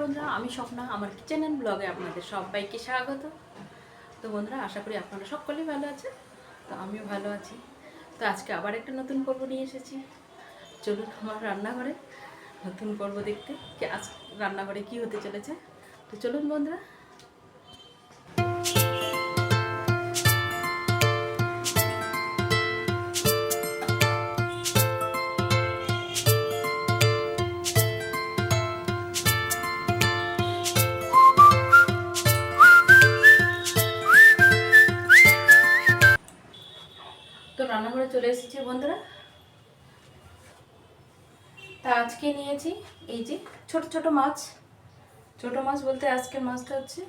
বন্ধুরা, আমি স্বপ্না, আমার কিচেন অ্যান্ড ব্লগে আপনাদের সবাইকে স্বাগত। তো বন্ধুরা, আশা করি আপনারা সকলেই ভালো আছেন। তো আমিও ভালো আছি। তো আজকে আবার একটা নতুন পর্ব নিয়ে এসেছি। চলুন আমার রান্নাঘরে নতুন পর্ব দেখতে, কি আজ রান্নাঘরে কি হতে চলেছে? তো চলুন বন্ধুরা চলে এসেছি বন্ধুরা। তা আজকে নিয়েছি এই যে ছোট ছোট মাছ। ছোট মাছ বলতে আজকের মাছটা হচ্ছে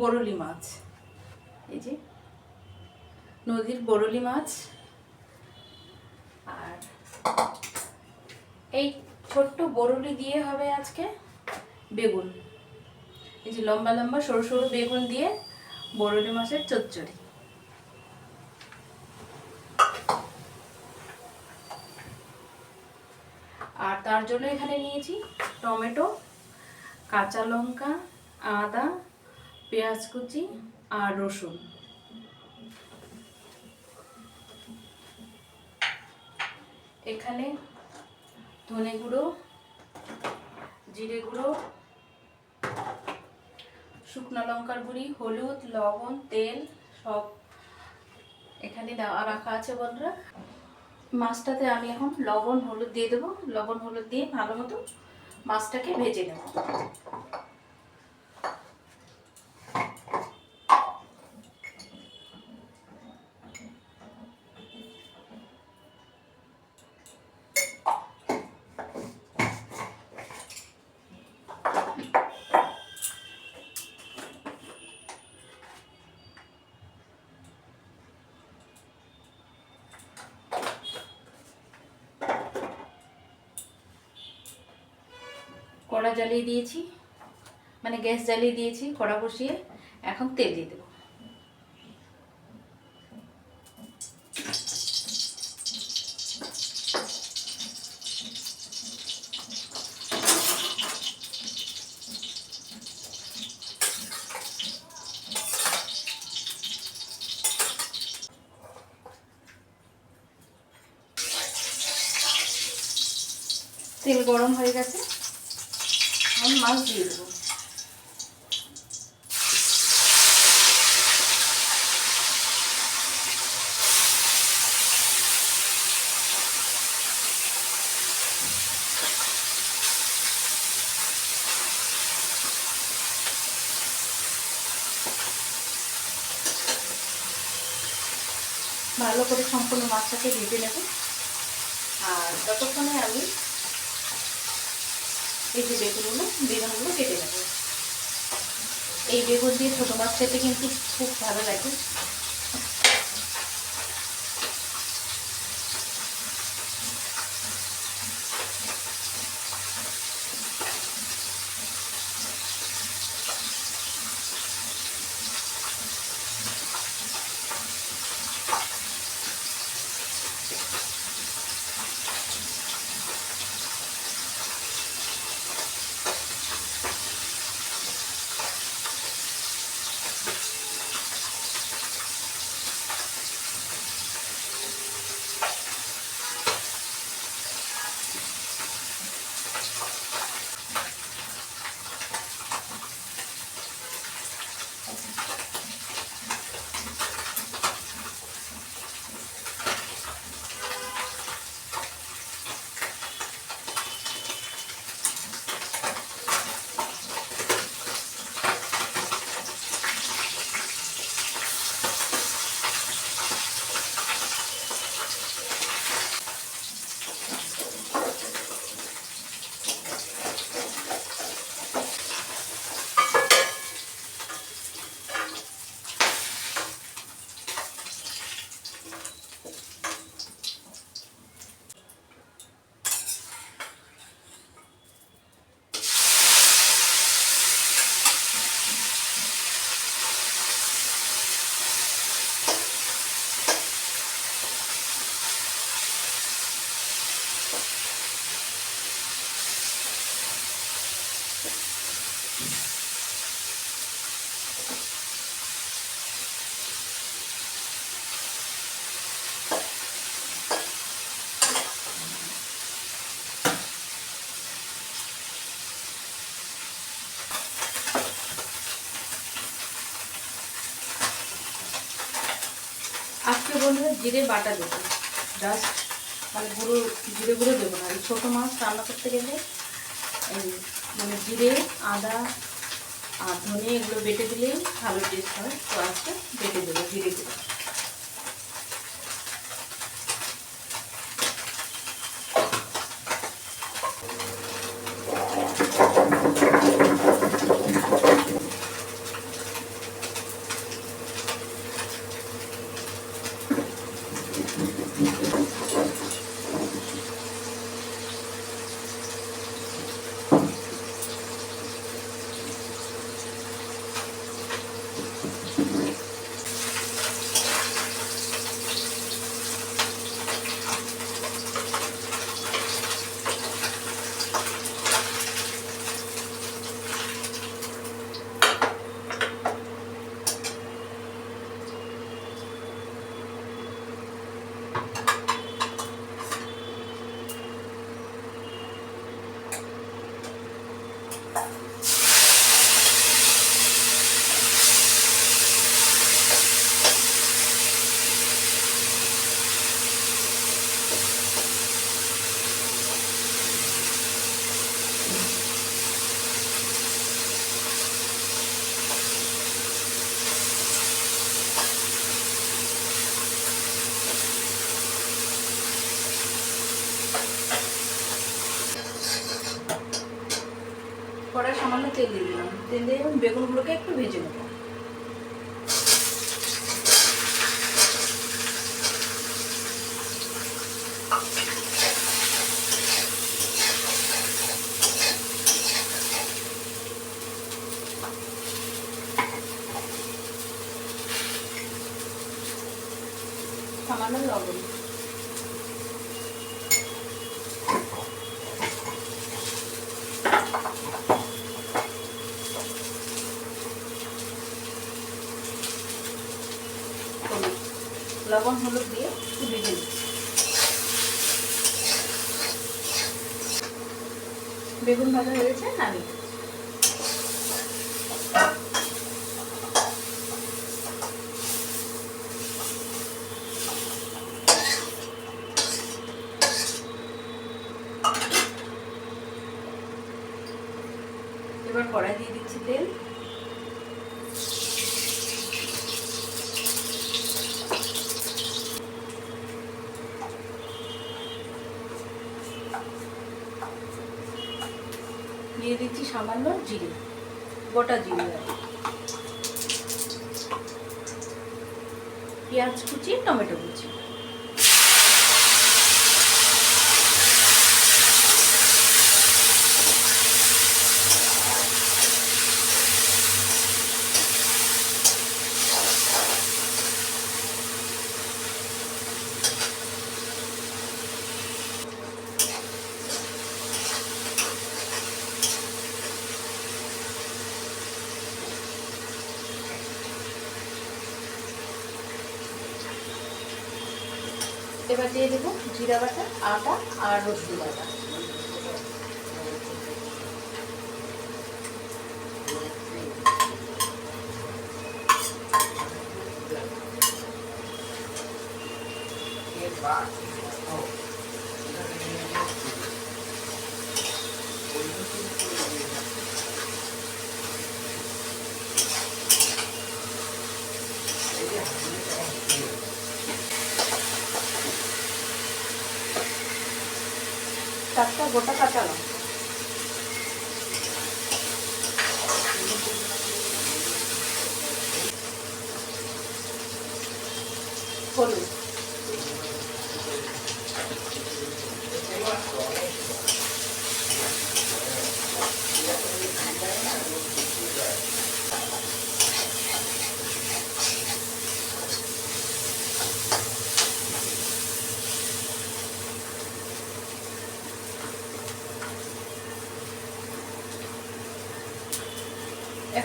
বরলি মাছ। এই যে নদীর বরলি মাছ। আর এই ছোট্ট বরলি দিয়ে হবে আজকে বেগুন। এই যে লম্বা লম্বা সরু সরু বেগুন দিয়ে বরলি মাছের চচ্চড়ি আর তার জন্য এখানে নিয়েছি টমেটো, কাঁচা লঙ্কা, আদা, পেঁয়াজ কুচি আর রসুন। এখানে ধনে গুঁড়ো, জিরে গুঁড়ো, শুকনো লঙ্কার গুঁড়ি, হলুদ, লবণ, তেল সব এখানে দেওয়া রাখা আছে বন্ধুরা। মাছটাতে আমি এখন লবণ, হলুদ দিয়ে দেবো। লবণ, হলুদ দিয়ে ভালো মতো মাছটাকে ভেজে নেব। কড়া জ্বালিয়ে দিয়েছি মানে গ্যাস জ্বালিয়ে দিয়েছি কড়া বসিয়ে, এখন তেল দিয়ে দেবো। তেল গরম হয়ে গেছে। এখন মাছ দিয়ে দেবো ভালো করে সম্পূর্ণ মাছটাকে ভেজে নেব। আর ততক্ষণে আমি এই যে বেগুনগুলো বেগুনগুলো কেটে নেব। এই বেগুন দিয়ে ছোটো মাছ খেতে কিন্তু খুব ভালো লাগে। বন্ধুরা জিরে বাটা দেবো। জাস্ট মানে গুঁড়ো, জিরে গুঁড়ো দেবো না। এই ছোটো মাছ রান্না করতে গেলে এই মানে জিরে, আদা আর ধনে এগুলো বেটে দিলেই ভালো টেস্ট হয়। তো আজকে বেটে দেবো, জিরে গুঁড়ো তেল দিয়ে দিলাম। তেল দিয়ে বেগুনগুলোকে একটু ভেজে নেব সামান্য লবণ হলুদ লবণ হলুদ দিয়ে ভেজে নিই বেগুন ভাজা হয়েছে নামি এবার কড়াই দিয়ে দিচ্ছি তেল দিয়ে দিচ্ছি সামান্য জিরে গোটা জিরে। পেঁয়াজ কুচি টমেটো কুচি এবার দিয়ে দেবো জিরা বাটা আটা আর রসুন বাটা। চারটা গোটা কাঁচা লঙ্কা হলুদ।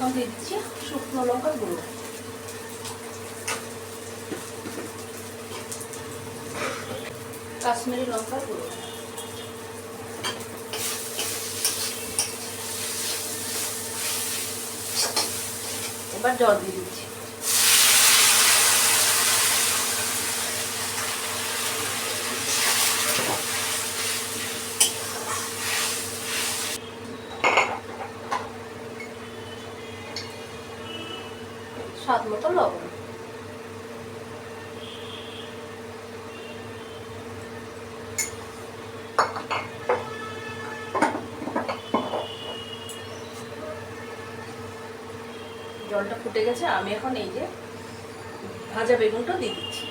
এখন দিয়ে দিচ্ছি শুকনো লঙ্কা গুঁড়ো। কাশ্মীরি লঙ্কা গুঁড়ো। এবার জল দিয়ে দিচ্ছি। মতো লবণ। জলটা ফুটে গেছে আমি এখন এই যে ভাজা বেগুনটা দিয়ে দিচ্ছি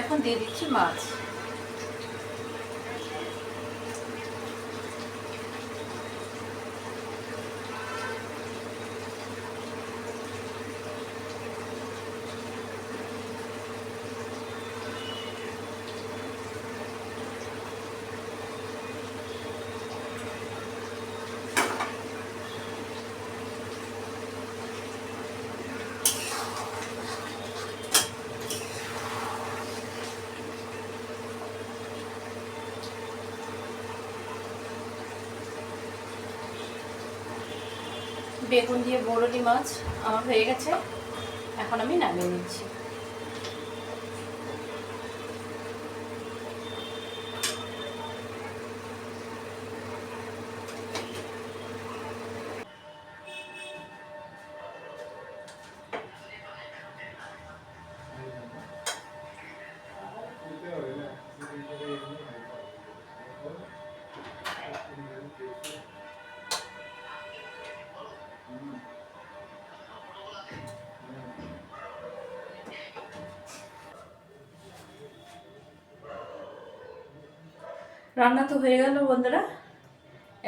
এখন দিয়ে দিচ্ছি মাছ। বেগুন দিয়ে বরলি মাছ আমার হয়ে গেছে। এখন আমি নামিয়ে নিচ্ছি। রান্না তো হয়ে গেল বন্ধুরা।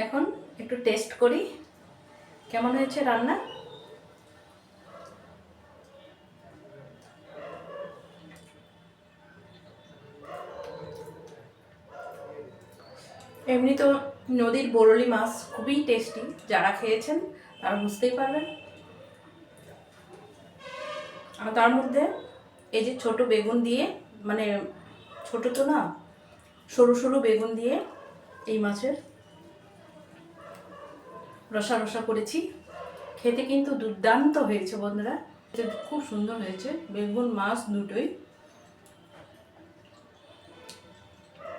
এখন একটু টেস্ট করি। কেমন হয়েছে রান্না? এমনি তো নদীর বরলি মাছ খুবই টেস্টি যারা খেয়েছেন তারা বুঝতেই পারবেন। আর তার মধ্যে এই যে ছোট বেগুন দিয়ে মানে ছোট তো না সরু সরু বেগুন দিয়ে এই মাছের রসা রসা করেছি। খেতে কিন্তু দুর্দান্ত হয়েছে বন্ধুরা। খুব সুন্দর হয়েছে। বেগুন, মাছ দুটোই।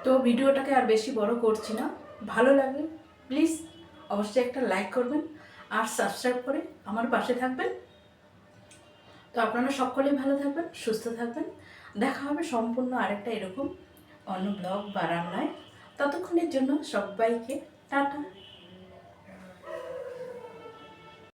তো ভিডিওটাকে আর বেশি বড় করছি না। ভালো লাগলে প্লিজ অবশ্যই একটা লাইক করবেন আর সাবস্ক্রাইব করে আমার পাশে থাকবেন। তো আপনারা সকলেই ভালো থাকবেন, সুস্থ থাকবেন। দেখা হবে সম্পূর্ণ আরেকটা এরকম অন্য ব্লগ বাড়ানো রান্নায় ততক্ষণের জন্য সবাইকে টাটা।